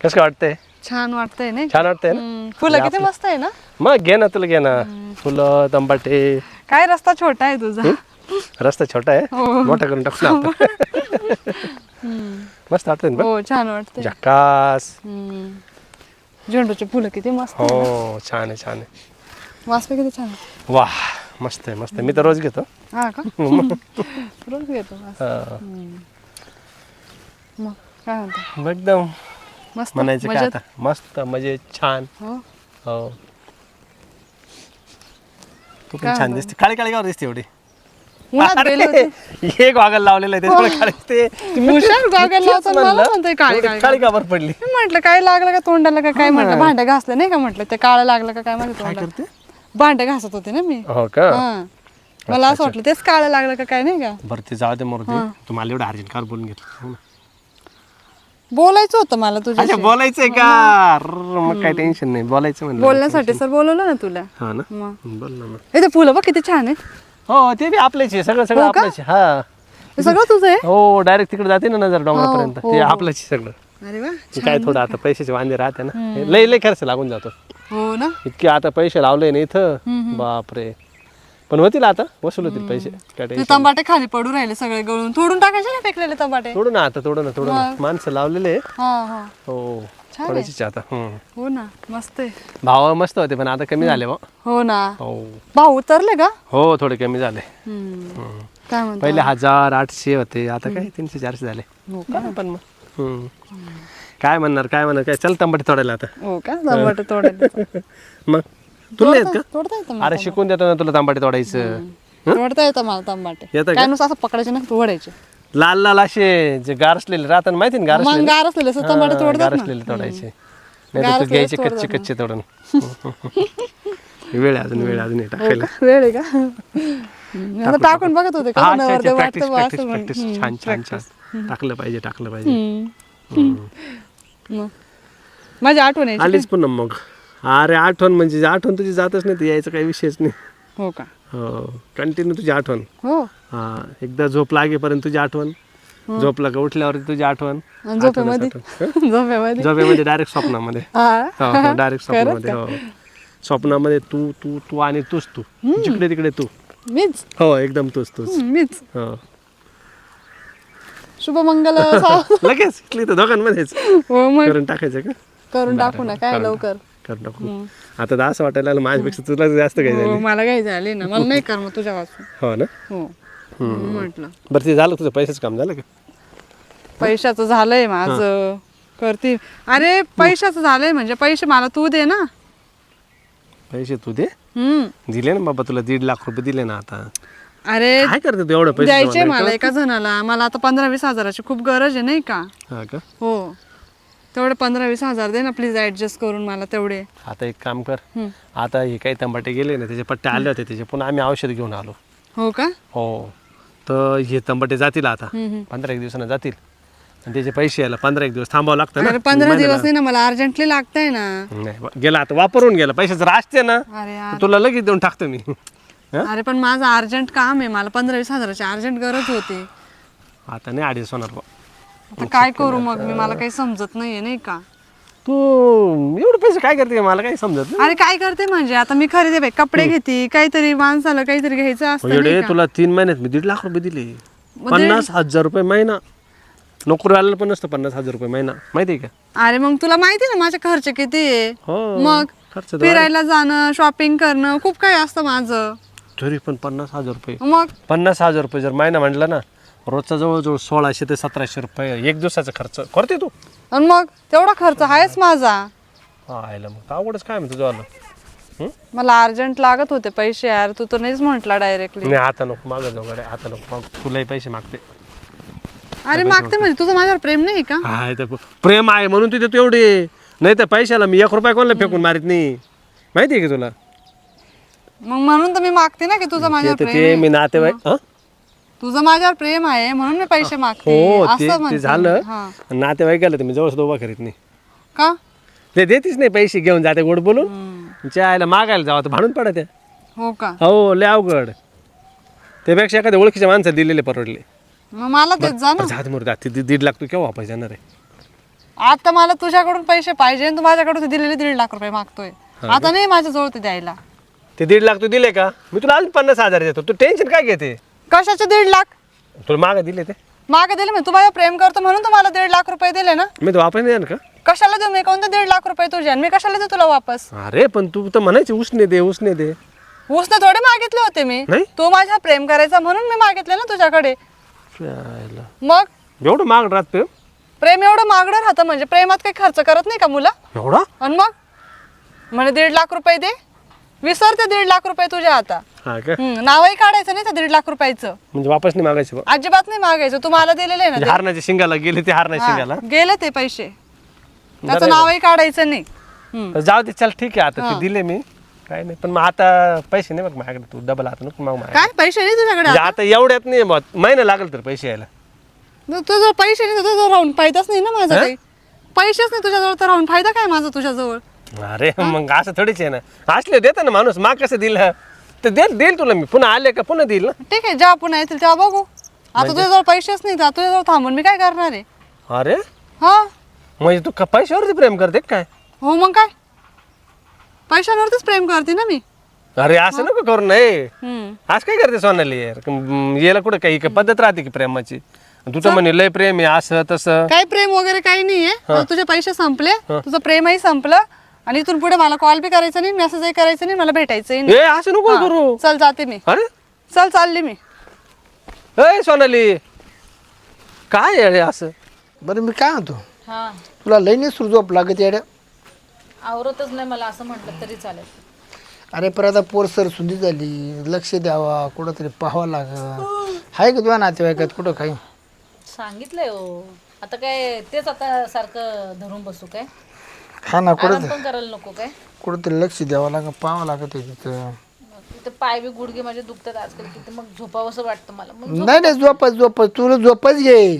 कसं काय वाटतंय? छान वाटतंय नाही छान वाटतंय ना? हम्म, फुलं किती मस्त आहे ना? मग घे ना तुला घे ना. फुलं तंबाटे. काय रस्ता छोटा आहे तुझा? रस्ता छोटा आहे? हो. मोठा करून टाकू ना आपण. मस्त वाटतंय ना बघ. हो छान वाटतंय. झकास. हम्म. झेंडूचे फुलं किती मस्त हो छान आहे छान आहे. वासपे किती छान आहे. वा मस्त आहे मस्त आहे. मी तर रोज घेतो. हा का? रोज घेतो वास. हा. मग काय म्हणतो? एकदम. मस्त म्हणायचं काय मजेत? आता? मस्त म्हणजे छान. हो. हो. तू पण काय छान? दिसते. काळी काळी गावर दिसते एवढी. उन्हात गेले होते. हे गॉगल लावलेलं आहे त्याच्यामुळे काळी दिसते. हुशार गॉगल लावतो मला. म्हणतोय काळी काळी काळी. गावर पडली. मी म्हटलं काय लागलं का तोंडाला का काय म्हटलं? भांडे घासलं नाही का म्हटलं? ते काळं लागलं का काय माझ्या तोंडाला? भांडे घासत होते ना मी. हो का? हा. मला असं वाटलं तेच काळं लागलं का काय नाही का? बरं ते जाऊ दे मरू दे. तुम्हाला एवढं अर्जंट कार बोलून घेतलं. हो ना. बोलायचं होतं मला तुझ्या बोलायचंय का? मग काय टेन्शन नाही बोलायचं म्हणलं. बोलण्यासाठी सर बोलवलं ना तुला? हा ना? मग. बोल ना मग. हे ते फुलं बघ किती छान आहे हो ते बी आपल्याच आहे सगळं सगळं हो का? आहे. हा. हे सगळं तुझं आहे? हो डायरेक्ट तिकडे जाते ना नजर डोंगरापर्यंत. हो, ते हो. आपलंच आहे सगळं. अरे वा ते काय थोडं आता पैशाचे वांदे राहते ना. लय लय खर्च लागून जातो. हो ना? इतके आता पैसे लावले ना इथं. बापरे. पण होतील आता वसूल होतील पैसे काय ते टेन्शन तंबाटे खाली पडू राहिले सगळे गळून. तोडून टाकायचे ना फेकलेले तंबाटे? तोडू ना आता तोडू ना तोडू ना. माणसं लावलेले हा हा. हो छान आता. हम्म. हो ना मस्त आहे. भाव मस्त होते पण आता कमी झाले बुवा. हो ना. हो. भाऊ उतरले का? हो थोडे कमी झाले. हम्म. काय म्हणतो? पहिले हजार आठशे होते आता काय तीनशे चारशे झाले. हो का? पण मग. हम्म. काय म्हणणार काय म्हणणार काय? चल तंबाटी तोडायला आता. हो का? तंबाटे तोडायला. मग? तुला येत का? तोडता येतं मला अरे शिकून देतो ना तुला तांबाटी तोडायचं. तोडता येतं मला तंबाटे. येतं काय नुसतं असं पकडायचे ना तोडायचे. लाल लाल असे जे गारसलेले राहतात माहिती ना गारसलेले गार असलेले असं तंबाटे हा, तोडतात ना. गारसलेले तोडायचे. नाही तर तू घ्यायचे कच्चे कच्चे तोडून. वेळ आहे अजून वेळ आहे अजून हे टाकायला. वेळ आहे का? हम्म. आता टाकून बघत होते का? हा वाटतं बा असं छान छान छान. टाकलं पाहिजे टाकलं पाहिजे. हम्म. मग. माझी आठवण यायची आलीच पण मग. अरे आठवण म्हणजे आठवण तुझी जातच नाही तर यायचं काही विषयच नाही. हो का? हो कंटिन्यू तुझी आठवण. हो. हा एकदा झोप लागेपर्यंत तुझी आठवण. झोपला का उठल्यावर तुझी आठवण. झोपेमध्ये? आठवणच आठवण. झोपेमध्ये? झोपेमध्ये डायरेक्ट स्वप्नामध्ये. हा. डायरेक्ट स्वप्नामध्ये हो. स्वप्नामध्ये तू तू तू आणि तूच तू. जिकडे तिकडे तू. मीच? हो एकदम तूच तूच. मीच. हो. शुभमंगल लगेच इथली तर दोघांमध्येच. हो मग. करून टाकायचं का? करून टाकू ना काय लवकर? करून टाकू आता तर असं वाटायला लागलं माझ्यापेक्षा तुला जास्त काही हो झालं मला काही झाले ना. मला नाही कर मग तुझ्या वाचून हो. ना हो म्हटलं. बरं ते झालं तुझं? पैशाचं काम झालं का? पैशाचं झालंय माझं. करते. अरे पैशाचं झालंय म्हणजे पैसे मला तू दे ना. पैसे तू दे? हम्म. दिले ना बाबा तुला दीड लाख रुपये दिले ना आता. अरे काय करते तू एवढं पैसे द्यायचे मला एका जणाला. मला आता पंधरा वीस हजाराची खूप गरज आहे नाही का? हा का? हो. तेवढे पंधरा वीस हजार दे ना प्लीज ऍडजस्ट करून मला तेवढे. आता एक काम कर. हम्म. आता हे काही तंबाटे गेले ना त्याचे पट्टे आले होते त्याचे पुन्हा आम्ही औषध घेऊन आलो. हो का? हो. तर हे तंबाटे जातील आता. पंधरा एक दिवसानं जातील. आणि त्याचे पैसे यायला पंधरा एक दिवस थांबावं लागतं अरे ना पंधरा दिवस नाही ना मला अर्जंटली लागतंय ना. नाही वा- गेला आता वापरून गेला. पैसे जर असते ना अरे यार. तर तुला लगेच देऊन टाकतो मी. हं? अरे पण माझं अर्जंट काम आहे मला पंधरा वीस हजाराची अर्जंट गरज होती. आता नाही अडीच होणार बा. आता काय करू मग? मी मला काही समजत नाहीये नाही का? तू एवढे पैसे काय करते? मला काही समजत नाही. अरे काय करते म्हणजे? आता मी खरेदी बाई कपडे घेते काहीतरी माणसाला काहीतरी घ्यायचं असतं नाही एवढे का? तुला तीन महिन्यात मी दीड लाख रुपये दिले. पन्नास हजार रुपये महिना. नोकरीवाल्याला पण नसतं पन्नास हजार रुपये महिना. माहिती आहे का? अरे मग तुला माहिती ना माझे खर्च किती आहे? हो मग खर्च तर फिरायला जाणं शॉपिंग करणं खूप काही असतं माझं. तरी पण पन्नास हजार रुपये. मग? पन्नास हजार रुपये जर महिना म्हटलं ना रोजचा जवळजवळ सोळाशे ते सतराशे रुपये एक दिवसाचा खर्च करते तू. आणि मग तेवढा खर्च आहेच माझा. हा आयला मग अवघडच काय म्हणतो तुझं? मला अर्जंट लागत होते पैसे यार तू तर नाहीच म्हटला डायरेक्टली नाही आता नको मागं जाऊ गड्या आता नको माग. तुलाही पैसे मागते. अरे मागते म्हणजे तुझं माझ्यावर प्रेम नाही का? हाय तर प्रेम आहे म्हणून तिथे तू एवढे नाही तर पैशाला मी एक रुपया कोणाला फेकून मारित नाही. माहिती आहे का तुला? मग म्हणून तर मी मागते ना की तुझं माझ्यावर प्रेम ते आहे. मी नातेवाईक हं? तुझं माझ्यावर प्रेम आहे म्हणून मी पैसे मागते. हो ते असं ते म्हणते झालं. हा. नातेवाईक गेलं तर मी जवळ उभा करीत नाही. का? ते देतीच नाही पैसे घेऊन जाते गोड बोलून. आयला मागायला जावं तर भांडून पडत. हो का? हो लय अवघड. त्यापेक्षा एखाद्या ओळखीच्या माणसाला दिलेले परवडले. मग मला देत जा ना. जात मुर्दा ते दीड लाख तू केव्हा वापस जाणार आहे? आता मला तुझ्याकडून पैसे पाहिजे आणि तू माझ्याकडून दिलेले दीड लाख रुपये मागतोय. आता नाही माझ्या जवळ ते द्यायला. ते दीड लाख तू दिले का? मी तुला अजून पन्नास हजार देतो. तू टेन्शन काय घेते? कशाचे दीड लाख? तुला मागे दिले ते. मागे दिले मी तू माझ्या प्रेम करतो म्हणून तू मला दीड लाख रुपये दिले ना? मी तर वापस नाही का? कशाला देऊ? मी कोणते दीड लाख रुपये तुझे आणि मी कशाला देऊ तुला वापस? अरे पण तू तर म्हणायची उसने दे उसने दे. उसने थोडे मागितले होते मी. नाही? तू माझ्या प्रेम करायचा म्हणून मी मागितले ना तुझ्याकडे. मग? एवढं माग राहत पे प्रेम एवढं मागणं राहतं म्हणजे प्रेमात काही खर्च करत नाही का मुलं? एवढा? आणि मग? म्हणे दीड लाख रुपये दे. विसर ते दीड लाख रुपये तुझ्या आता. हा का? हम्म, नावही काढायचं नाही त्या दीड लाख रुपयाचं. म्हणजे वापस नाही मागायचे बा अजिबात नाही मागायचं. तू मला दिलेले ना म्हणजे ते. हारण्याच्या शिंगाला गेले ते हारण्याच्या शिंगाला? हा, गेले ते पैसे. त्याचं नावही काढायचं नाही. हम्म. जाऊ दे चल ठीक आहे आता ते दिले मी. काय नाही पण मग आता पैसे नाही बघ माझ्याकडे तू डबल आता नको माग काय? पैसे नाही तुझ्याकडे म्हणजे आता? एवढ्यात नाही बा महिना लागेल तर पैसे यायला. तू- तुझं पैसे नाही तर तुझं राहून फायदाच नाही ना माझा काही. पैसेच नाही तुझ्याजवळ तर राहून. फायदा काय माझा तुझ्याजवळ? अरे मग असं थोडीच आहे ना. असले देतं ना माणूस माग कसं दिलं तर देईल देईल तुला मी. पुन्हा आले का पुन्हा देईल ना? ठीक आहे जेव्हा पुन्हा येतील तेव्हा बघू. आता तुझ्याजवळ पैसेच नाही तर तुझ्याजवळ थांबून मी काय करणार आहे? अरे? हा? म्हणजे तू क- पैशावरती प्रेम करते काय? हो मग काय? पैशांवरतीच प्रेम करते ना मी. अरे असं नको करू नये हम्म. आज काय करते सोनाली? यार म, याला कुठं काही काही पद्धत राहते की प्रेमाची? तू तर म्हणे लय प्रेम आहे असं तसं. काही प्रेम वगैरे काही नाहीये. आता तुझे पैसे संपले. तुझं प्रेमही संपलं. आणि इथून पुढे मला कॉल बी करायचा नाही मेसेजही करायचं नाही मला भेटायचंही नाही. ए असं नको करू. चल जाते मी. अरे. चल चालली मी. ए सोनाली. काय आहे रे असं? बरं मी काय म्हणतो? हा. तुला लई नाही झोप लागत येड्या? आवरतच नाही मला असं म्हटलं तरी चालेल. अरे पर आता पोर सर सुंदी झाली. लक्ष द्यावा कुठंतरी पाहावं लाग आहे का तुझ्या नातेवाईकात? कुठं काही? सांगितलंय हो. आता काय तेच आता सारखं धरून बसू काय? हा ना कुठं पण करायला नको काय? कुठंतरी लक्ष द्यावं लाग पाहावं लागत आहे तिथं तिथे पाय बी गुडघे माझे दुखतात आजकाल किती मग झोपावंसं वाटतं मला. मग नाही नाही झोपच झोपच. तुला झोपच घे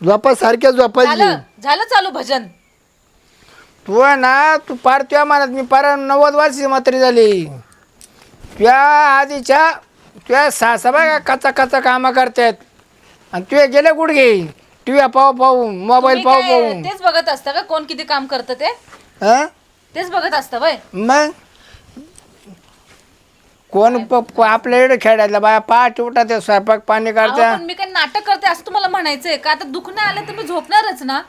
झोपच सारख्या झोपच घे झालं झालं चालू भजन. तू आहे ना तू पार तुझ्या मनात मी पार नव्वद वर्षी म्हातारी झाली. तुझ्या आधीच्या तुझ्या सासबा कचा कचा कामं करतात आणि तुझे गेले गुडघे. टी व्ही पाहू पाहू मोबाईल तुम्ही पाहू काय पाहू. तेच बघत असता का? कोण किती काम करतं ते? हं? तेच बघत असतं वय? मग? कोण प- को- आपल्या इकडे खेळायला बाया पाठ उठा ते स्वयंपाक पाणी पण मी काय नाटक करते असं तुम्हाला म्हणायचंय का? आता दुखणं आलं तर मी झोपणारच ना.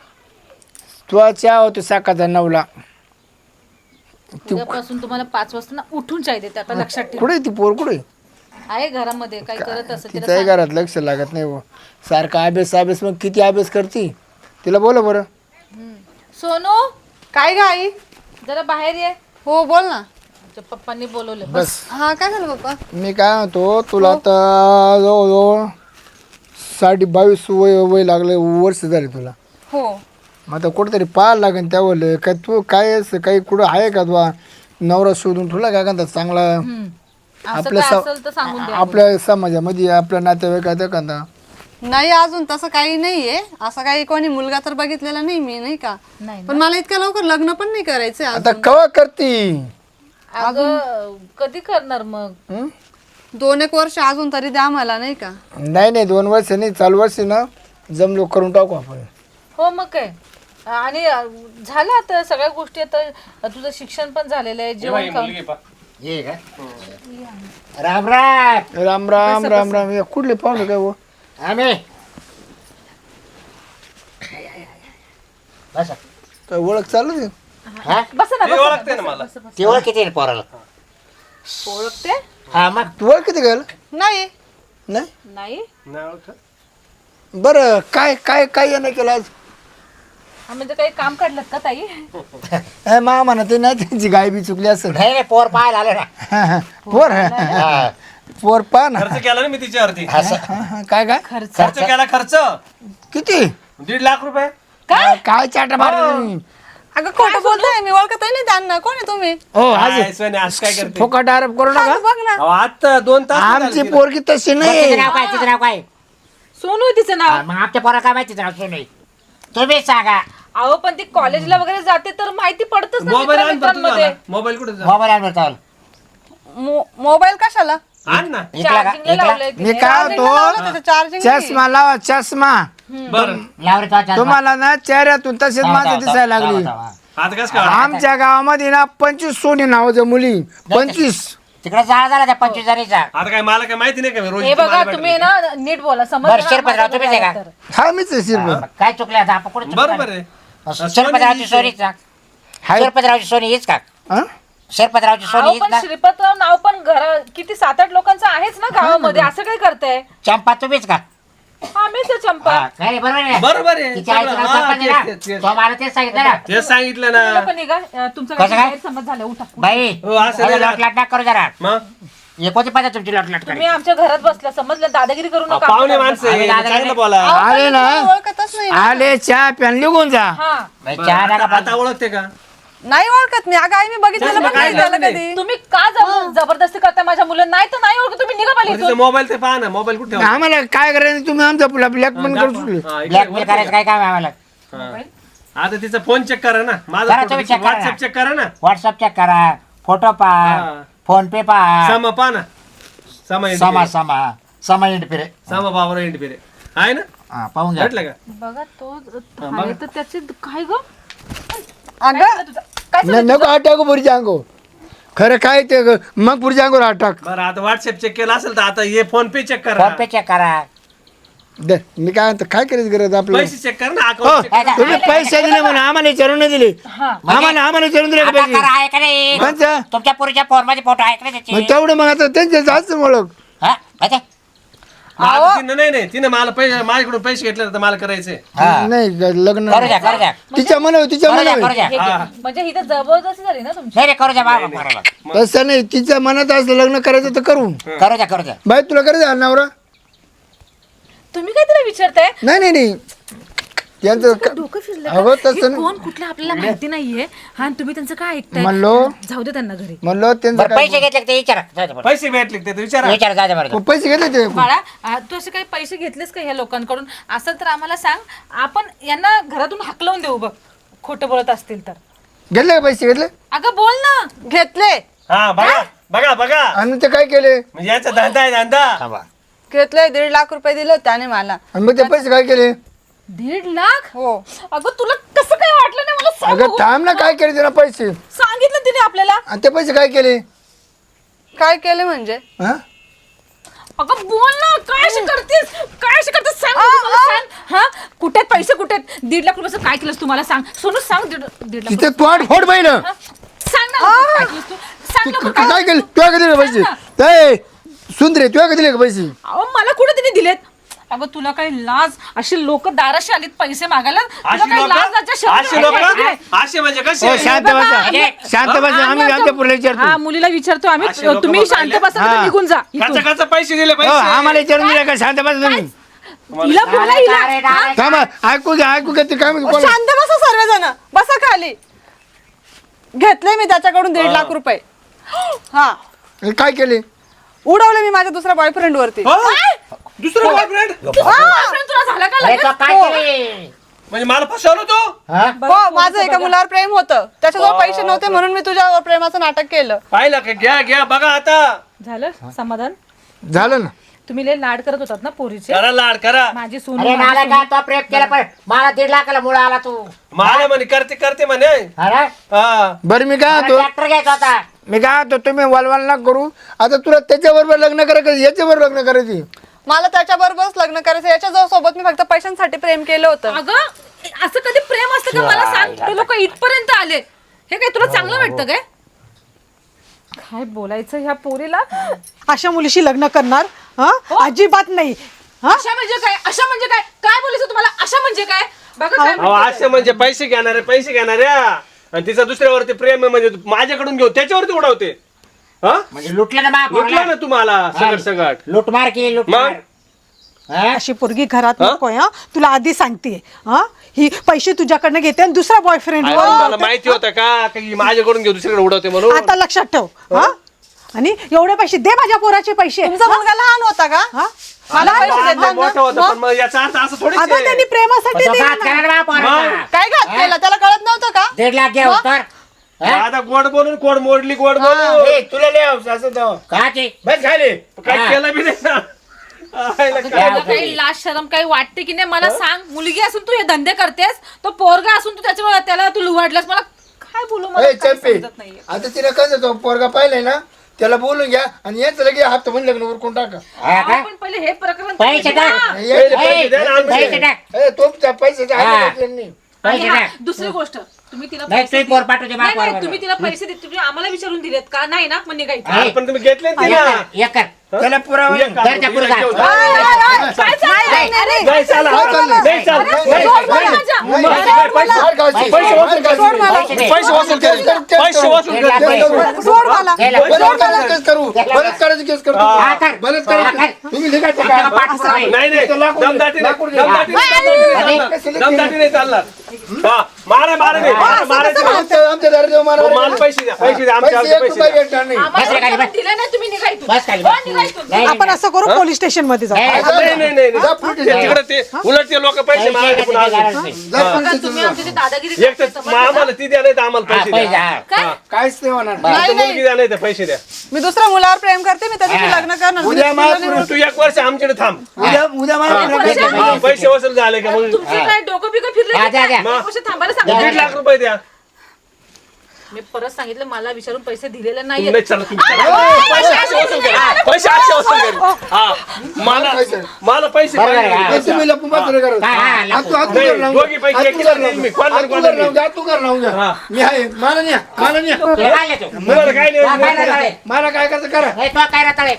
तुझा चहा होतो सकाळचा नवला उद्यापासून तुम्हाला पाच वाजता ना उठून चाय देते आता लक्षात ठेवा. कुठे ती पोर कुठे? आहे घरामध्ये काय करत असेल तिला तिच्याही घरात लक्ष लागत नाही बुवा. सारखा अभ्यास अभ्यास मग किती अभ्यास करती? तिला बोला बरं. हम्म. सोनू? काय ग आई? जरा बाहेर ये. हो बोल ना. तुझ्या पप्पांनी बोलवलं. बस. हा काय झालं पप्पा? मी काय म्हणतो तुला आता जवळजवळ साडे बावीस वय वय लागले वर्ष झाले तुला. हो. मग आता कुठेतरी पाहायला लागेल त्यावर. काय तू काय असं काही कुठं आहे का तुला नवरा शोधून तुला काय म्हणतात चांगला? असं आपल्या काय स- असेल तर सांगून द्या. आपल्या समाजामध्ये आपल्या नातेवाईकात एखादा नाही अजून तसं काही नाहीये. असं काही कोणी मुलगा तर बघितलेला नाही मी नाही का? नाही पण मला इतक्या लवकर लग्न पण नाही करायचंय आज. आता कवा करती? अगं कधी करणार मग? हं? दोन एक वर्ष अजून तरी द्या मला नाही का? नाही नाही दोन वर्ष नाही चालू वर्ष ना जमलो करून टाकू आपण. हो मग काय? आणि अ, झालं आता सगळ्या गोष्टी आता तुझं शिक्षण पण झालेलं आहे जेवण खाऊन. राम राम. राम राम राम राम. हे कुठले पाहुणे काय हो आम्ही. बस. काय ओळख चालू आहे? हा? बस ना ते ओळखते ना मला. ती ओळख किती आहे पोराला. ओळखते? हा मग. तू ओळख किती गेल नाही. नाही? नाही. नाही ओळखत. बरं काय काय काय नाही केलं आज? हा, म्हणजे काही काम काढलं का ताई? ए, मा म्हणते नाही त्यांची गाय बी चुकली असं नाही नाही पोर पाहायला आले ना. पोर? हा. पोर पा ना. खर्च केला ना मी तिच्यावरती. असं हा, हा, काय काय? खर्च. खर्च केला खर्च. किती? दीड लाख रुपये. काय? चाटा मारला तुम्ही? अगं खोटं बोलताय मी. ओळखतही नाही त्यांना. कोण आहे तुम्ही? हो आज काय सोने, आज काय करते? फुकट आरोप करू नका. बघ ना. अहो, आता दोन तास नाही आमची झाले पोरगी तशी तिचं नाही नाव काय? तिचं नाव काय? सोनू तिचं नाव. हा, मग आमच्या पोरा काय माहिती? नाव सुनई तुम्ही सांगा. अहो पण ती कॉलेजला वगैरे जाते तर माहिती पडतच मोबाईल आण तुझा. मोबाईल कुठे जा? मोबाईल आणवर चाल. मो- मोबाईल कशाला? आण ना. इकला का चार्जिंगला इकला लावलंय मी तिने. काय लावलं त्याचं होतो चार्जिंग चष्मा लावा चष्मा. बरं. लावरे तो चष्मा. तुम्हाला ना चेहऱ्यातून तसेच थांबा, माझं थांबा, दिसायला थांबा, लागली. थांबा. आता कसं काय आमच्या गावामध्ये ना पंचवीस सोनी नावाच्या मुली. पंचवीस. तिकडे जाळा झाला त्या पंचवीस जणीचा. आता काय मला काय माहिती नाही का मी रोज हे बघा तुम्ही ना नीट बोला समज बरं, शिरपतराव, तुम्हीच आहे का? हा मीच आहे शिरपत. काय चुकलं आता? आपण कुठे बरोबर आहे. शिरपतरावची सोनीचा हाय. शिरपतरावची सोनी हीच का? हा? शिरपतरावची सोनी अहो, हीच पण ना. श्रीपतराव नाव पण घरा किती सात आठ लोकांचं आहेच ना गावामध्ये. असं काय करताय? चंपा तुम्हीच का? आम्हीच आहे चंपा. हा, काय रे, बरोबर आहे ना? बरोबर आहे. तिच्या आईचं नाव हा, सरपंच आहे तेच, तेच, ना? तेच. तो मला तेच सांगितलं ना. तेच सांगितलं तुम्ही ना लोकं निघा. अं, तुमचं कसं काय? गैरसमज झालं. उठा. बाई हो, असं नाही ना. लटलाट ना करू जरा. मग? हे कोणती पद्धत तुमची लटलाट तुम्ही करी आमच्या घरात बसल्या समजलं? दादागिरी करू नका पाहुणे माणसं आहे, आम्ही दादा चांगलं नाही. बोला. अहो, पण आले ना. ओळखतच नाही ना. आले चहा प्यान निघून जा. हा. चहा नका. आता ओळखते का? नाही ओळखत मी. अगं आई मी बघितलेलं पण काय नाही झालं कधी. तुम्ही का जब- जबरदस्ती करता माझ्या मुलं नाही तर नाही ओळखत. तुम्ही निघा पाहिजे मोबाईल ते पहा ना. मोबाईल कुठे ठेवला? आम्हाला काय करायचं? तुम्ही आमचा ब्लॅक पण करू शकले हा, इकडे ब्लॅकमेल वरती करायचं काय काम आहे आम्हाला? हा. आता तिचा फोन चेक करा ना. माझा करा, तुम्ही check करा. व्हॉट्सअप चेक करा ना. व्हॉट्सअप चेक करा. फोटो पहा. हा. फोन पे पहा सम पहा ना सम समा समा समा इंड फिरे सम बाबर इंट फिरे आहे ना हा पाहून घ्या भेटलं का बघा तो आहे तर त्याचे काय ग अगं काय न- नको अंगो खरं काय ते ग, मग पुरीच्या अंगोर अटॅक बरं आता व्हॉट्सअप चेक केलं असेल तर आता हे फोन पे चेक करा फोन पे चेक करा दे, मी काय म्हणतो काय करायचं गरज आपलं पैसे चेक करा ना हो. करा. तुम्ही पैसे दिले म्हणून आम्हाला विचारून नाही दिले. हा. आम्हाला आम्हाला विचारून दिले का आता पैसे? करा आहे का नाही कोणचं? तुमच्या पुरीच्या मध्ये फोटो आहे का नाही मग तेवढं मग आता त्यांचे जास्त ओळख हा माहिती आहे? मग आता तिनं नाही नाही तिने मला पैसे माझ्याकडून पैसे घेतले तर मला करायचे. हा. नाही ग- लग्न करू द्या करू द्या. तिच्या मनावर तिच्या करू द्या मनावर. करू द्या. हे घे. म्हणजे ही तर जबरदस्ती झाली ना तुमची. नाही रे करू द्या बाबा बरोबर. तसं नाही तिच्या मनात असलं लग्न करायचं तर करू. करू द्या करू द्या. बाई तुला करायचं नवरा? तुम्ही काय तिला विचारताय? नाही नाही नाही. त्यांचं क- डोकं फिरलं अगं का? हे तसं नाही. कोण कुठलं आपल्याला माहिती नाहीये. हा आणि तुम्ही त्यांचं काय ऐकताय? म्हणलो. जाऊ दे त्यांना घरी. म्हणलो त्यांचं बरं काय पैसे घेतले का ते? विचारा. जाऊ दे बरं. पैसे भेटले का ते? विचारा. बरं पैसे घेतले ते. बाळा आ, तू असे काही पैसे घेतलेस का ह्या लोकांकडून? असेल तर आम्हाला सांग आपण यांना घरातून हाकलवून देऊ बघ. खोटं बोलत असतील तर. घेतले का पैसे घेतले? अगं बोल ना. घेतले. हा बघा बघा बघा. आणि ते काय केले? म्हणजे याचा धंदा आहे धंदा. थांबा. घेतले दीड लाख रुपये दिले त्याने मला. आणि मग ते पैसे काय केले? दीड लाख? हो. अगं तुला कसं काय वाटलं नाही मला सांग? अगं. थांब ना काय केले तिला पैसे? सांगितलं तिने आपल्याला. आणि ते पैसे काय केले? काय केले म्हणजे? हा? अगं बोल ना काय अशी करतेस? काय अशी करतेस? सांग मला सांग. हा? कुठे आहेत? पैसे कुठे आहेत? दीड लाख रुपयाचं काय केलंस तुम्हाला सांग? सोनू सांग दीड दीड लाख तिथे तोंड फोड हा? सांग ना लवकर काय केलंस तू? सांग लवकर काय काय केलं तुला कधी दिले पैसे? ते सुंदरे तुला कधी दिले का पैसे? अहो मला कुठे तिने दिलेत? अगं तुला काही लाज? अशी लोक दाराशी आलीत पैसे मागायला? तुला अशी काही लोक? लाज लज्जा शरम अशी नाही लोक? काय? असे म्हणजे ओ कसे शांत बसा. शांत बसा. आम्ही आमच्या पुढे हा विचारतो. मुलीला विचारतो अशी आम्ही लोकं तुम्ही शांत? बसा तुम्ही हा. निघून जा काचा इथून. काचा पैसे दिले हो पैसे? आम्हाला विचारून दिले का? शांत बसा तुम्ही. हिला बोला हिला डायरेक्ट, डायरेक्ट. थांबा ऐकू घ्या ऐकू घ्या ते काय म्हणते बोला. शांत बसा सर्वजण. बसा खाली. घेतले मी त्याच्याकडून दीड लाख रुपये. हा. हे काय केले? उडवले मी माझ्या दुसऱ्या बॉयफ्रेंड वरती. हो? दुसरा boyfriend? Boyfriend तुला झाला का अरे लग्न? तो काय केले म्हणजे मला फसवलं तो? हा? हो माझं एका मुलावर प्रेम होतं. त्याच्याजवळ पैसे नव्हते म्हणून मी तुझ्यावर प्रेमाचं नाटक केलं. पाहिलं का? घ्या घ्या बघा आता. झालं? समाधान? झालं ना. तुम्ही लय लाड करत होतात ना पोरीचे. करा लाड करा. माझी सून अरे मला काय तो प्रेम केला पण मला दीड लाखाला मुळा आला तू. मला म्हणे करते करते म्हणे. अरे हा. बरं मी काय होतो? ट्रॅक्टर घ्यायचा होता. मी काय होतो तुम्ही वलवाल ना करू. आता तुला त्याच्याबरोबर लग्न करायचं याच्याबरोबर लग्न करायची? मला त्याच्याबरोबरच लग्न करायचं याच्या जवळ सोबत मी फक्त पैशांसाठी प्रेम केलं होतं. अगं असं कधी प्रेम असतं का मला सांग ते लोक इथपर्यंत आले. हे काय तुला चांगलं वाटतं काय? काय बोलायचं ह्या पोरीला? अशा मुलीशी लग्न करणार हा? अजिबात नाही हा? अशा म्हणजे काय? अशा म्हणजे काय? काय बोलायचं तुम्हाला? अशा म्हणजे काय? बघा काय अहो असे म्हणजे पैसे घेणारे पैसे घेणाऱ्या. आणि तिचा दुसऱ्यावरती प्रेम आहे म्हणजे माझ्याकडून घेऊ त्याच्यावरती उडवते. हा? म्हणजे लुटलं ना लुटलं ना तुम्हाला सगट सगट लुटमार केली लुटमार हा? अशी पोरगी घरात नकोय हा? तुला आधी सांगते हा? ही पैसे तुझ्याकडनं घेते आणि दुसरा बॉयफ्रेंड अरे, मला माहिती होतं का की माझ्याकडून घेऊ दुसरीकडे उडवते म्हणून. आता लक्षात ठेव हा? आणि एवढे पैसे दे माझ्या पोराचे पैसे. तुमचा मुलगा लहान होता का? हा? मला पैसे लहान देतात ना? मोठं होतं पण मग याचा अर्थ असं थोडीच आता आहे. त्यांनी प्रेमासाठी तो दिलं घात ना. करा ना बा पोराचा. काय घात केला? त्याला कळत नव्हतं का? दीड लाख घ्या उत्तर. हा? आता गोड बोलून कोड मोडली गोड बोलून? ए, तुला लय हौस असं तो. काची बस झाले काय हा. केलं बी नाही ना. तुला काही लाज शरम काही वाटते की नाही? मला सांग मुलगी असून तू हे धंदे करतेस तो पोरगा असून तू त्याच्यावर त्याला तू लुवाडलास मला काय बोलू? मला ए, काही चंपे समजत नाहीये. आता तिने कसं तो पोरगा पाहिलाय ना? त्याला बोलून घ्या आणि याच लगे हप्ता म्हणजे लग्न उरकून टाका हा का? आपण पहिले हे प्रकरण पैसे तपासू टाक. ना. ये- पैसे द्या ना आमचे. पैसे टाक ए, तुमच्या पैसे हा. आणि पैसे हा, टाक दुसरी गोष्ट तुम्ही तिला नाही, पैसे तुम्ही पोर दि- पाठवू दे, नाही, बाप नाही, पोर तुम्ही तिला पैसे देत तुम्ही आम्हाला विचारून दिलेत का नाही ना मग निघायचं नाही. पण तुम्ही घेतले ना एक कर. त्याला पुरावा घरच्या पुढे जा. नाही, चाला. नाही चाल. नाही, नाही, पैसे- पैसे वसूल. कर. पैसे. पैसे कर. पैसे वसूल दे, कर. पैसे. सोड मला गेला. बलात्काराची केस करू बलात्काराची केस करतो हा, कर. बलात्काराची हा, कर. तुम्ही लिखायचं त्याला का पाठ पुरावा आहे. नाही नाही लाकूड- दमदाटी नाही लाकूड घे. दमदाटी नाही चालणार. दमदाटी नाही चालणार हा मारा मारा नाही मारा मारायचं नाही. आमच्या आमच्या दारी देऊ मारा मग मला पैसे द्या पैसे द्या आमचे पैसे आमचे एक पैसे रुपया द्या भेटणार नाही बस रे, खाली आम्हाला बस. दिलं नाही तुम्ही निघायचं बस खाली हो, बस. आपण असं करू पोलीस स्टेशनमध्ये जाऊ. नाही, नाही नाही नाही जा नाही. पोलीस ते तिकडे ते उलट ते लोक पैसे मागायचे तुम्ही. आमची ती दादागिरी एक तर करता, समजलं आम्हाला ती द्या नाही तर आम्हाला पैसे पैसे द्या. काय काहीच नाही होणार. नाही तर मुलगी द्या नाही तर पैसे द्या. मी दुसऱ्या मुलावर प्रेम करते मी त्याच्याशी. लग्न करणार. उद्या नाही. तू एक वर्ष आमच्याकडे थांब. उद्या उद्या मला पैसे? हा, पैसे वसूल झाले का मग? तुमचं काय डोकं बिकं फिरलं की? द्या, काय? द्या. एक वर्ष थांबायला दीड लाख रुपये द्या. मी परत सांगितलं मला विचारून पैसे दिलेले नाहीये नाही चला तुम्ही चला. पैसे असे वसूल करा पैसे असे वसूल करा हा मला मला पैसे. हा. तुम्ही लपून. हा, हा, नाही, लावून दोघी. पैकी लावून. कोणाला कोणाला लावून लावून. हा. मी आहे मला न्या मला न्या तुला काय काय काय नाही रताळे? मला काय करायचं करा हे, काय रताळे?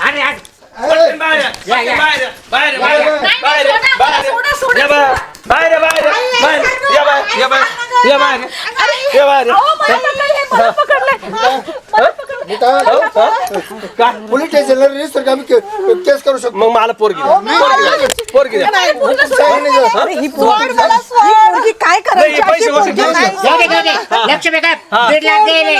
अरे, अरे. पटकन बाहेर या. या, या. बाहेर या. बाहेर या. या, या. नाही, बाहेर या. सोडा, बाहेर या. सोडा, सोडा, या बाहेर. बाहेर या, बाहेर या. बाहेर या. या बाहेर या, बाहेर या, बाहेर या. बाहेर. अहो, मला पकडलंय, मला पकडलंय. मला पकडलंय. मी काय हो? हा? काय? पोलीस स्टेशनला रजिस्टर का मी के- केस करू शकतो मग मला पोरगी द्या पोरगी द्या. पोरगी द्या सांगितलं का? अरे, ही पोरगी ही पोरगी काय नाही, हे करायची पैसे वसूल पोरगी करू नाही. जाऊ दे, जाऊ दे. लक्ष्मी काय? दीड लाख दिले.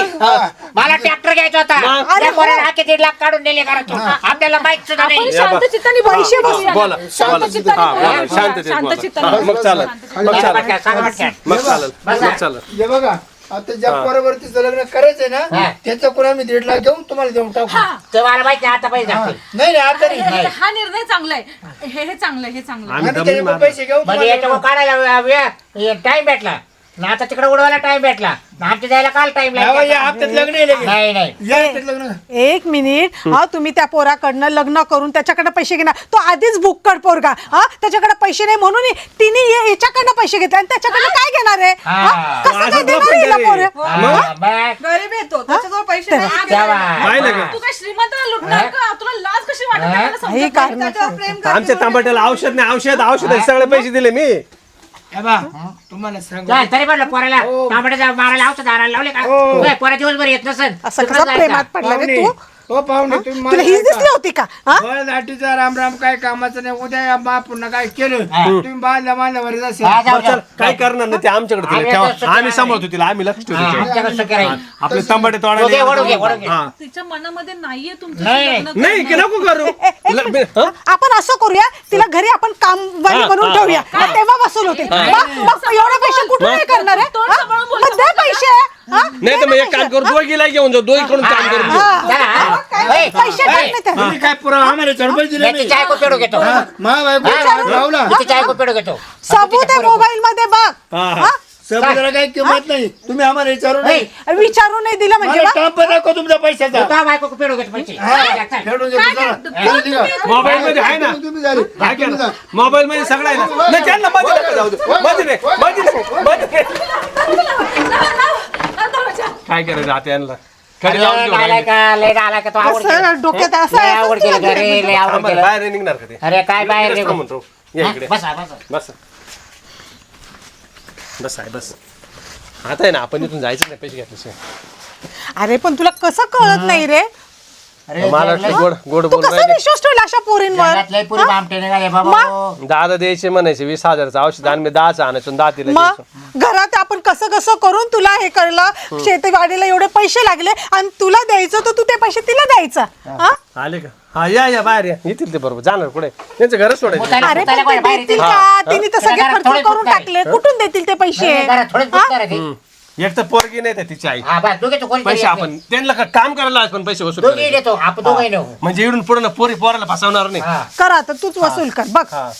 मला ट्रॅक्टर घ्यायचा होता मग? त्या पोराने हाती दीड लाख काढून दिले घरातून आपल्याला माहीत सुद्धा नाही आपण शांत. चित्ताने पैसे हा, बसूया. बोला शांत बोला. चित्ताने हा, बोला. बोला. शांततेत शांत बोला. चित्ताने हा, बोला. मग चालेल शांत मग चालेल पटकन, सांगा पटकन. मग चालेल बसा. मग चालेल हे बघा आता ज्या पोरावर तिचं लग्न करायचंय ना हा. त्याचं कोणा मी दीड लाख घेऊन तुम्हाला देऊन टाकू हा. मला माहिती आता पैसे हा. टाकतील. नाही नाही आता नाही हे- हा निर्णय चांगला आहे हे हे चांगलं आहे, हे चांगलं आहे. आम्ही आणि दमून त्याच्याकडून मारणार. पैसे घेऊन म्हणजे याच्यावर काढायला वेळ टाइम भेटला ना आता तिकडे उडवायला टाइम भेटला. ना आमच्या जायला काल टाइम हप्त्यात लग्न आहे लगेच. नाही नाही. या हप्त्यात लग्न. एक मिनिट. हा तुम्ही त्या पोराकडनं लग्न करून त्याच्याकडनं पैसे घेणार. तो आधीच बुक्कड पोरगा. हा त्याच्याकडे पैसे नाही म्हणून तिने ये- याच्याकडनं पैसे घेतले आणि त्याच्याकडनं काय घेणार आहे? हा? कसं काय असं देणार बोलतोय हिला रे. पोरं? बघ. गरीब येतो त्याच्याजवळ पैसे नाही. तेव्हा. पाहिलं का तू काय श्रीमंताला लुटणार का? तुला लाज कशी वाटत? नाही? मला समजत नाही. कारण त्याच्यावर प्रेम करते. आमच्या तांबट्याला औषध नाही औषध औषध सगळे पैसे दिले मी. हे बा तुम्हाला सांगू तरी म्हणलं पोराला. तांबड्याचा मारायला औषध आणायला लावले का? हो. पोरा दिवसभर येत नसन. असं कसा. प्रेमात पडला रे पाहुणे. तू हो पाहुणे तुम्ही तुला मला हीच ऐका. दिसली होती का हा बरं, दाटीचा राम राम काय कामाचं नाही उद्या या बा पुन्हा काय केलं तुम्ही बांधल्या वरीच असेल हा, जाऊ, जाऊ. काय करणार नाही ते आमच्याकडे दिले आम्ही ठेवा. आम्ही सांभाळतो तिला आम्ही लक्ष ठेवतो हा, तिच्यावर. आमच्याकडे सुखी राहील. आपले तांबटे वळू वळू. हा. तिच्या मनामध्ये नाहीये तुमचं नाही. की. नको करू ल- बे- हं? आपण असं करूया तिला घरी आपण हा, बनवून हा, ठेवूया तेव्हा वसूल होते मग मग एवढे पैसे कुठून हे करणार आहे तोंड हा? मग दे पैसे? नाही तर मग एक काम करू दोघीला घेऊन जाऊ दोघीकडून काम करून घेऊ हा. चला, हा. काय होय. पैसे. काय. तुम्ही पुरा आम्हाला दिले पेडू घेतो हा, मा बायको राहुला मी तिच्या ऐकू पेडू घेतो सबूत आहे मोबाईल मध्ये बघ हा, हा. हा? काही किंमत नाही तुम्ही आम्हाला विचारू. नाही विचारून नाही दिलं म्हणजे मला बा? टाप दाखव तुमच्या पैशाचा बायको पेडू घेतो पैसे हा, चला. निघा. मोबाईल मध्ये आहे ना तुम्ही झाले काय तुम्ही केलं जा. मोबाईल मध्ये सगळं आहे ना नाही त्यांना मध्ये नका जाऊ दे मध्ये नाही मध्ये नाही मध्ये नाही. काय करायचं आता यांना? जाऊन अरे, घेऊन नालाय राहिले. का? लय नालाय का? तो आवड असं केलं. डोक्यात असं लय आहे, आवड असं केलं. तुला घरी लय आवड आम्हाला केलं. बाहेर नाही निघणार का ते? अरे काय बाहेर इकडेच निघू? थांबून राहू. या हा, इकडे. बसा बसा. बस. बस आहे बस. आता आहे ना आपण इथून जायचं नाही पैसे घेतल्याशिवाय. अरे पण तुला कसं कळत नाही रे? अरे मला वाटलं गोड गोड तू बोल कसा विश्वास ठेवला अशा पोरींवर? पुरी बामटे निघाले बाबा. मग? दादा द्यायचे म्हणायचे वीस हजारचं औषध आणि मी दहाचं आणायचो आणि दहा तिला द्यायचो. आपण कसं करून तुला हे करलं शेतीवाडीला एवढे पैसे लागले आणि तुला द्यायचं तर तू ते पैसे तिला द्यायचं. हा? आले का? हा या या बाहेर या. येतील ते बरोबर. जाणार कुठे? त्यांचं घरच सोडायचं. अरे पण ते देतील? का? तिने तर सगळे घरात खर्च थोडे करून दुखणार टाकले कुठून देतील ते पैसे? हा? एक तर पोरगी नाही तर तिची आई. हा पैसे आपण त्यांना का- काम करायला लावायचं पण पैसे वसूल करायचे. आपण म्हणजे इकडून पूर्ण पोरी पोराला फसवणार नाही. कर आता तूच वसूल कर बघ. हा.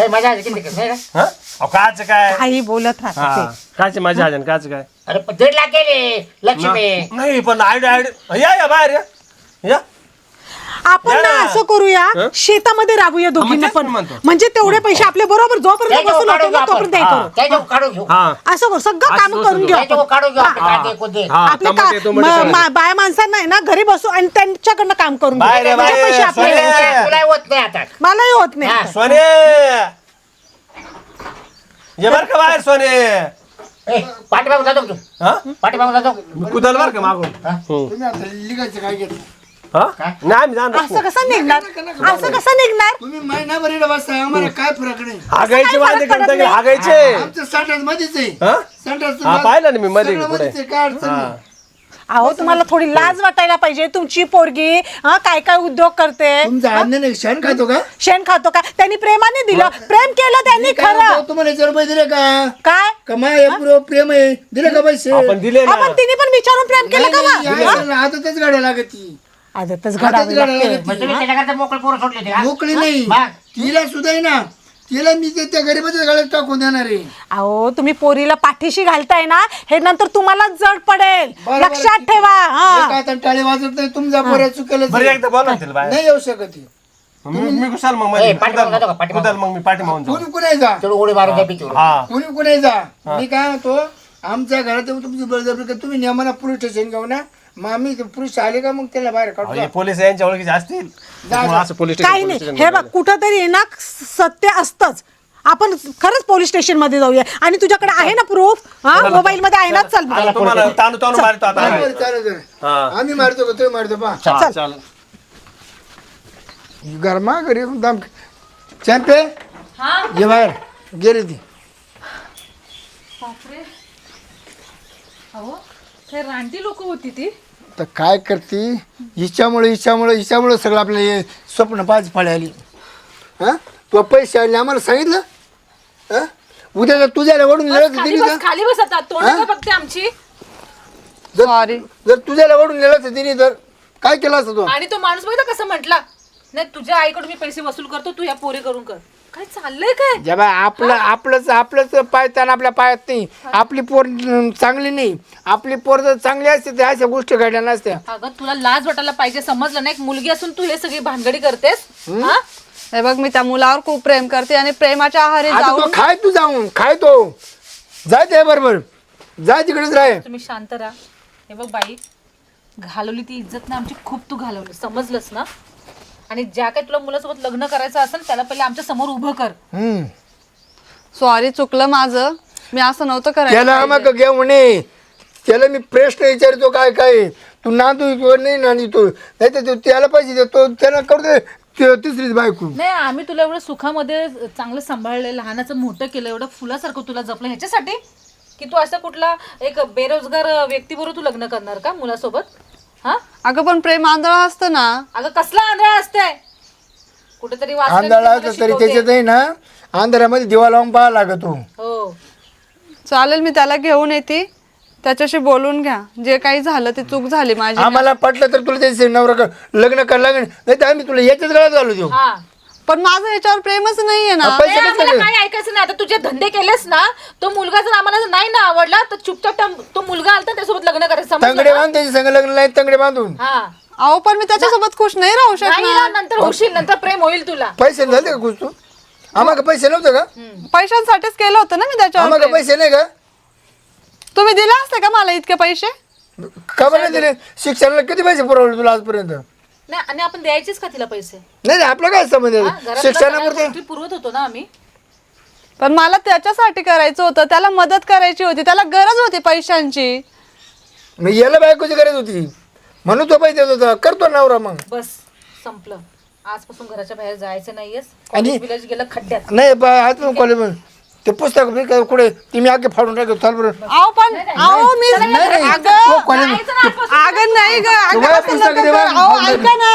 काही मजा आली किती नाही का? हा? अहो, काच काय? काही बोलत राहते हा. काचे माझ्या आजन काच काय? अरे पण दीड लाख गेले लक्ष्मी. नाही पण आयडिया आयडिया. या या बाहेर या. या. आपण ना. असं करूया हं? शेतामध्ये राबूया दोघींना तेच पण मी म्हणतो. म्हणजे तेवढे पैसे आपले बरोबर जोपर्यंत काढून होतो ना तोपर्यंत हे हा. करू त्याच्यावर काढून घेऊ हा असं करू सगळं काम करू करून घेऊ आपण. त्याच्यावर काढून घेऊ आपण हा. कांदे कोणते हा आपले टमाटे, का- टोमॅटो म- करायचे. मा- बाया माणसांना आहे ना घरी बसू आणि त्यांच्याकडनं काम करून घेऊ. पैसे आहे, आपले सोने. तुला होत नाही आता मलाही होत नाही हा. सोने ये बर का बाहेर सोने ए, पाठीमागून जातो का तू हा पाठीमागून जातो मी कुदल बर का मागून हा? तुम्ही आता लिगायचं काय घेत हा? नाही आम्ही जाणार असं कसं निघणार? असं कसं निघणार? तुम्ही महिनाभर इकडे बसता आम्हाला काय फरक नाही. हागायचे काही वांदे फरक पडत करता नाही. हागायचे? आमचं संडास मध्येच आहे. हा? संडास हा, पाहिलं ना मी मध्ये सगळं पुढे. मध्येच आहे, काय अडचण नाही. अहो तुम्हाला थोडी लाज वाटायला पाहिजे. तुमची पोरगी हा काय काय उद्योग करते? तुमचा क्षण खातो का? शेण खातो का? त्यांनी प्रेमाने दिलं. प्रेम केलं त्यांनी काय खरं. म्हणतो, तुम्हाला दिले का? काय? कमाय पुरो प्रेम आहे? दिले का पैसे? आपण दिले ना. आपण तिने पण विचारून प्रेम केलं का नाही, यायला हातातच गाड्या लागत. ती आदतच हातात घडावी गाड्या लागते. लागत मग ती. तुम्ही त्याच्याकरता मोकळे पोरं सोडले ते का? मोकळी नाही मग? तिला सुद्धा आहे ना तिला मी ते त्या गरीबाच्या गाड्यात टाकून देणार आहे अहो तुम्ही पोरीला पाठीशी घालताय ना हे नंतर तुम्हाला जड पडेल लक्षात. ठेवा हा टाळे वाजत नाही तुमचा पोऱ्या चुकेल बरं एकदा बोला ना तिला बाहेर नाही येऊ शकत ती. मी मी कुशाल मग ए, मध्ये पाठीमागून जातो का? पाठीमागून. कुदल मग मी पाठीमागून जाऊ कोणी कुणी जा तेवढं उडी मारून द्या भीतीवर हा कोणी कुणी जा मी काय म्हणतो आमच्या घरात येऊन तुमची बळजबरी कर तुम्ही नेमाना पोलीस स्टेशन घेऊ ना मग आम्ही ते पोलीस आले का मग त्याला बाहेर काढू अहो, हे पोलीस यांच्या ओळखीचे असतील. त्यामुळे असं पोलीस काही नाही. हे बघ कुठंतरी ना सत्य असतच. आपण खरंच पोलीस स्टेशनमध्ये जाऊया. आणि तुझ्याकडे आहे ना प्रूफ हा? मोबाईल मध्ये आहे ना? चल. आता तुम्हाला ताणू ताणू मारतो आता. आम्ही. बरं, चालेल चालेल. हा. आम्ही मारतो का? तुम्ही मारतो पा हा, गरमा घरी दम चॅम्पे ये बाहेर. गेली ती. अहो हे रानटी लोक होती ती. तर काय करते? हिच्यामुळे हिच्यामुळे हिच्यामुळे सगळं आपलं हे स्वप्न पाच पाळी आली. हां? तू पैसे आले आम्हाला सांगितलं? हां? उद्या जर तुझ्याला वडून नेलं तर खाली दिली बस खाली बस आता तोंड? का बघते आमची. सॉरी जर तुझ्याला वडून नेलं तर तिने तर काय केलं असतं तू? आणि तो माणूस बघितला कसं म्हटला नाही तुझ्या आईकडून मी पैसे वसूल करतो तू या पोरी करून कर. काय चाललंय काय? जेव्हा आपलं आपलंच आपलंच पाय ताण आपल्या पायात नाही. आपली पोर अं, चांगली नाही. आपली पोर जर चांगली असते तर अशा गोष्टी घडल्या नसत्या. अगं तुला लाज वाटायला पाहिजे समजलं नाही? एक मुलगी असून तू हे सगळी भानगडी करतेस? हा? हे बघ मी त्या मुलावर खूप प्रेम करते आणि प्रेमाच्या आहारी आता तो जाऊन खाय तू जाऊन खाय तो. जाय ते बरोबर. जाय तिकडेच राह. तुम्ही शांत राहा. हे बघ बाई घालवली ती इज्जत ना आमची खूप तू घालवली. समजलंस ना? आणि ज्या काही तुला मुलासोबत लग्न करायचं असेल त्याला पहिले आमच्यासमोर उभं कर. हम्म. सॉरी चुकलं माझं. मी असं नव्हतं करायला त्याला मग घेऊ नये. त्याला मी प्रश्न विचारतो काय काय. तू नांदू तो नाही नांदी तो नाही तर तो त्याला पाहिजे देतो त्याला करू दे. ते तिसरीच बायको. नाही आम्ही तुला एवढं सुखामध्ये चांगलं सांभाळलं लहानाचं मोठं केलं एवढं फुलासारखं तुला जपलं. ह्याच्यासाठी की तू असं कुठला एक बेरोजगार व्यक्तीबरोबर तू लग्न करणार का मुलासोबत? हा? अगं पण प्रेम आंधळा असतं ना. अगं कसला आंधळा असतंय? कुठेतरी वाचलं मी आंधळा तुम्हाला तरी शिकवते. त्याच्यात आहे ना अंधारामध्ये दिवा लावून पाहा लागतो हो. चालेल मी त्याला घेऊन येते. त्याच्याशी बोलून घ्या. जे काही झालं ते चूक झाली माझी. आम्हाला पटलं तर तुला त्याचे नवरा कर लग्न कर लग्न नाही तर आम्ही तुला याच्याच गळ्यात घालू देऊ. हा. पण माझं याच्यावर प्रेमच नाहीये ना. पैसे नाही, कसं आम्हाला काय ऐकायचं नाही. आता तुझे धंदे केलेस ना तो मुलगा जर आम्हाला जर नाही ना आवडला तर चुपचाप त्या- तो मुलगा आलता त्यासोबत लग्न करायचं समजलं तंगडे ना? बांधून संग लग्न नाही तंगडे बांधून. हा. अहो पण मी त्याच्यासोबत खुश नाही राहू नाही ना, शकणार नंतर होशील नंतर प्रेम होईल तुला. पैसे झाले का कुछ तू? आम्हाला पैसे नव्हते का? पैशांसाठीच केलं होतं ना मी त्याच्यावर आम्हाला प्रेम. पैसे नाही का? तुम्ही दिले असते का मला इतके पैसे? का बरं नाही दिले? शिक्षणाला किती पैसे पुरवले तुला आजपर्यंत? नाही आणि आपण द्यायचेच का तिला पैसे? नाही नाही आपलं काय संबंध हा, आहे? घरातल्या सगळ्या शिक्षणापुरते गोष्टी पुरवत होतो ना आम्ही. पण मला त्याच्यासाठी करायचं होतं त्याला मदत करायची होती त्याला गरज होती पैशांची. मी याला बायकोची गरज होती. म्हणून तो पैसे देत होता. करतो नवरा मग. बस संपलं. आजपासून घराच्या बाहेर जायचं नाहीयेस. आणि- विलेज गेलं खड्ड्यात. नाही बा आज कॉलेज ते पुस्तक मी काय कुठे ती मी आगे फाडून टाकतो चाल बरं. अहो पण अहो मी नाही. अगं तो कॉलेज जायचं ना आजपासून. अगं नाही ग तुम्हाला पुस्तक देवा, ऐका ना.